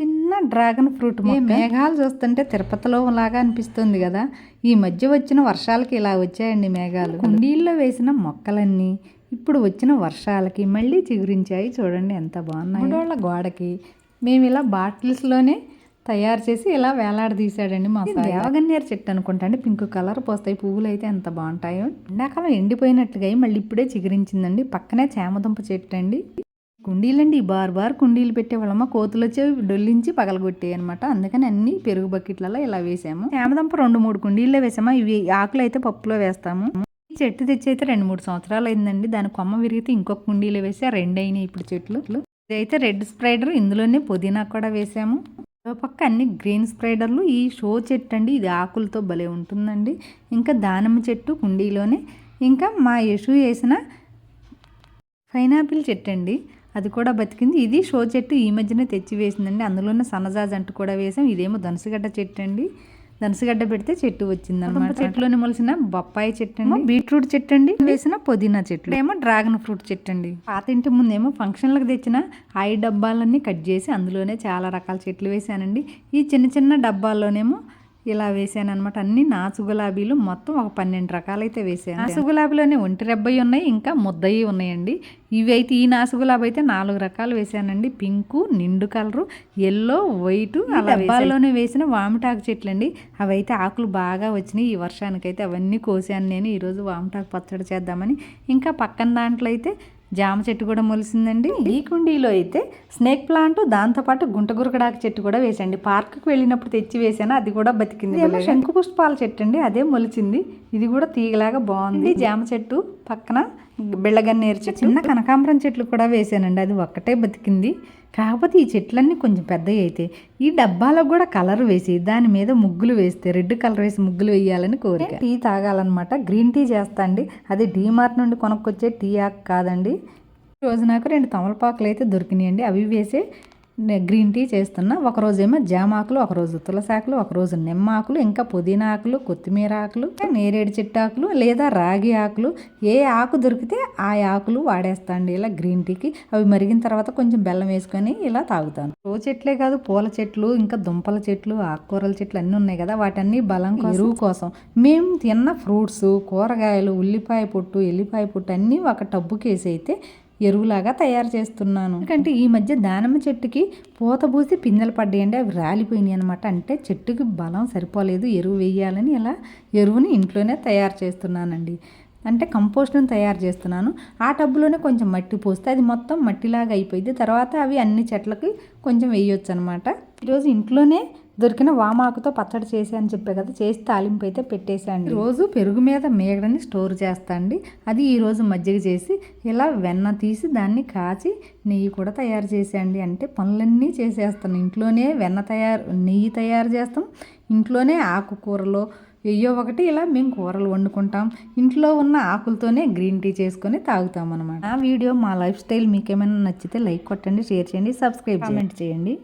చిన్న dragon fruit మొక్క. మేఘాలు చూస్తుంటే తిరుపతిలో లాగా అనిపిస్తుంది కదా. ఈ మధ్య వచ్చిన వర్షాలకి ఇలా వచ్చాయండి మేఘాలు. కుండీల్లో వేసిన మొక్కలన్నీ ఇప్పుడు వచ్చిన వర్షాలకి మళ్ళీ చిగురించాయి. చూడండి ఎంత బాగున్నాయి. మూడోళ్ళ గోడకి మేము ఇలా బాటిల్స్లోనే తయారు చేసి ఇలా వేలాడదీశాడండి మా దేవగన్నేరు చెట్టు అనుకుంటా అండి. పింక్ కలర్ పోస్తాయి. పువ్వులు అయితే ఎంత బాగుంటాయో. ఎండాకాలం ఎండిపోయినట్టుగా మళ్ళీ ఇప్పుడే చిగురించిందండి. పక్కనే చామదుంప చెట్టు అండి. కుండీలండి బార్ బార్ కుండీలు పెట్టేవాళ్ళమ్మ కోతులు వచ్చి డొల్లించి పగలగొట్టాయి అనమాట అందుకని అన్ని పెరుగు బకెట్లలో ఇలా వేసాము. చామదుంప రెండు మూడు కుండీల్లో వేసామా? ఇవి ఆకులు అయితే పప్పులో వేస్తాము. ఈ చెట్టు తెచ్చి అయితే రెండు మూడు సంవత్సరాలు అయిందండి. దాని కొమ్మ విరిగితే ఇంకొక కుండీలో వేసి రెండు అయినాయి ఇప్పుడు చెట్లు. ఇదైతే రెడ్ స్ప్రైడర్ ఇందులోనే పుదీనా కూడా వేసాము. పక్క అన్ని గ్రీన్ స్ప్రైడర్లు. ఈ షో చెట్టు అండి ఇది ఆకులతో భలే ఉంటుందండి. ఇంకా దానిమ్మ చెట్టు కుండీలోనే. ఇంకా మా యశు వేసిన పైనాపిల్ చెట్టు అండి. అది కూడా బతికింది. ఇది షో చెట్టు ఈ మధ్యనే తెచ్చి వేసిందండి. అందులోనే సన్నజాజ్ అంటూ కూడా వేసాం. ఇదేమో దనసగడ్డ చెట్టు అండి. దనసగడ్డ పెడితే చెట్టు వచ్చింది అనమాట చెట్టులోని మొలిసిన బొప్పాయి చెట్టు అండి. బీట్రూట్ చెట్టు అండి. వేసిన పుదీనా చెట్లు ఏమో డ్రాగన్ ఫ్రూట్ చెట్టు అండి. పాత ఇంటి ముందేమో ఫంక్షన్లకు తెచ్చిన ఆయి డబ్బాలన్నీ కట్ చేసి అందులోనే చాలా రకాల చెట్లు వేసానండి. ఈ చిన్న చిన్న డబ్బాల్లోనేమో ఇలా వేసాను అనమాట అన్ని నాచు గులాబీలు మొత్తం ఒక పన్నెండు రకాలైతే వేసాను. నాసు గులాబీలోనే ఒంటి రెబ్బయి ఉన్నాయి ఇంకా ముద్దయి ఉన్నాయండి. ఇవి అయితే ఈ నాసు గులాబీ అయితే నాలుగు రకాలు వేసానండి. పింకు నిండు కలరు ఎల్లో వైట్ ఆ డబ్బాల్లోనే వేసిన. వామిటాకు చెట్లు అండి అవి అయితే ఆకులు బాగా వచ్చినాయి ఈ వర్షానికైతే. అవన్నీ కోసాను నేను. ఈరోజు వామిటాకు పచ్చడి చేద్దామని. ఇంకా పక్కన దాంట్లో అయితే జామ చెట్టు కూడా మొలిసిందండి. ఈ కుండీలో అయితే స్నేక్ ప్లాంట్ దాంతోపాటు గుంట గురకడాకు చెట్టు కూడా వేసండి పార్క్కి వెళ్ళినప్పుడు తెచ్చి వేసాను అది కూడా బతికింది శంకు పుష్పాల చెట్టు అండి అదే మొలిచింది. ఇది కూడా తీగలాగా బాగుంది. జామ చెట్టు పక్కన బిళ్ళగన్నేరు చెట్టు. చిన్న కనకాంబరం చెట్లు కూడా వేసానండి. అది ఒక్కటే బతికింది. కాకపోతే ఈ చెట్లన్నీ కొంచెం పెద్దవి అయితే ఈ డబ్బాలో కూడా కలర్ వేసి దాని మీద ముగ్గులు వేస్తే రెడ్ కలర్ వేసి ముగ్గులు వేయాలని కోరిక. టీ తాగాలన్నమాట. గ్రీన్ టీ చేస్తా అండి. అది డీమార్ట్ నుండి కొనుక్కొచ్చే టీ ఆకు కాదండి. ఈ రోజు నాకు రెండు తమలపాకులు అయితే దొరికినాయండి. అవి వేసే గ్రీన్ టీ చేస్తున్నా. ఒకరోజేమో జామాకులు ఒకరోజు తులసాకులు ఒకరోజు నిమ్మాకులు ఇంకా పుదీనా ఆకులు కొత్తిమీర ఆకులు నేరేడు చెట్టు ఆకులు లేదా రాగి ఆకులు. ఏ ఆకు దొరికితే ఆ ఆకులు వాడేస్తాండి ఇలా గ్రీన్ టీకి. అవి మరిగిన తర్వాత కొంచెం బెల్లం వేసుకొని ఇలా తాగుతాను. రో చెట్లే కాదు పూల చెట్లు ఇంకా దుంపల చెట్లు ఆకుకూరల చెట్లు అన్నీ ఉన్నాయి కదా. వాటన్ని బలం ఎరువు కోసం. మేము తిన్న ఫ్రూట్స్ కూరగాయలు ఉల్లిపాయ పొట్టు ఎల్లిపాయ పొట్టు అన్నీ ఒక టబ్బు వేసి అయితే ఎరువులాగా తయారు చేస్తున్నాను. ఎందుకంటే ఈ మధ్య దానిమ్మ చెట్టుకి పూత పూసి పిందెలు పడ్డాయండి అవి రాలిపోయినాయి అనమాట అంటే చెట్టుకి బలం సరిపోలేదు ఎరువు వేయాలని ఇలా ఎరువుని ఇంట్లోనే తయారు చేస్తున్నానండి. అంటే కంపోస్ట్ని తయారు చేస్తున్నాను. ఆ టబ్బులోనే కొంచెం మట్టి పోస్తే అది మొత్తం మట్టిలాగా అయిపోయింది తర్వాత అవి అన్ని చెట్లకి కొంచెం వేయొచ్చు అనమాట ఈరోజు ఇంట్లోనే దొరికిన వామాకుతో పచ్చడి చేసి అని చెప్పే కదా చేసి తాలింపు అయితే పెట్టేశాండి రోజు పెరుగు మీద మేగడని స్టోర్ చేస్తా అండి. అది ఈరోజు మజ్జిగ చేసి ఇలా వెన్న తీసి దాన్ని కాచి నెయ్యి కూడా తయారు చేసేయండి. అంటే పనులన్నీ చేసేస్తాను. ఇంట్లోనే వెన్న తయారు నెయ్యి తయారు చేస్తాం. ఇంట్లోనే ఆకుకూరలో వెయ్యో ఒకటి ఇలా మేము కూరలు వండుకుంటాం. ఇంట్లో ఉన్న ఆకులతోనే గ్రీన్ టీ చేసుకొని తాగుతాం అనమాట ఆ వీడియో మా లైఫ్ స్టైల్ మీకు ఏమైనా నచ్చితే లైక్ కొట్టండి షేర్ చేయండి సబ్స్క్రైబ్ కామెంట్ చేయండి.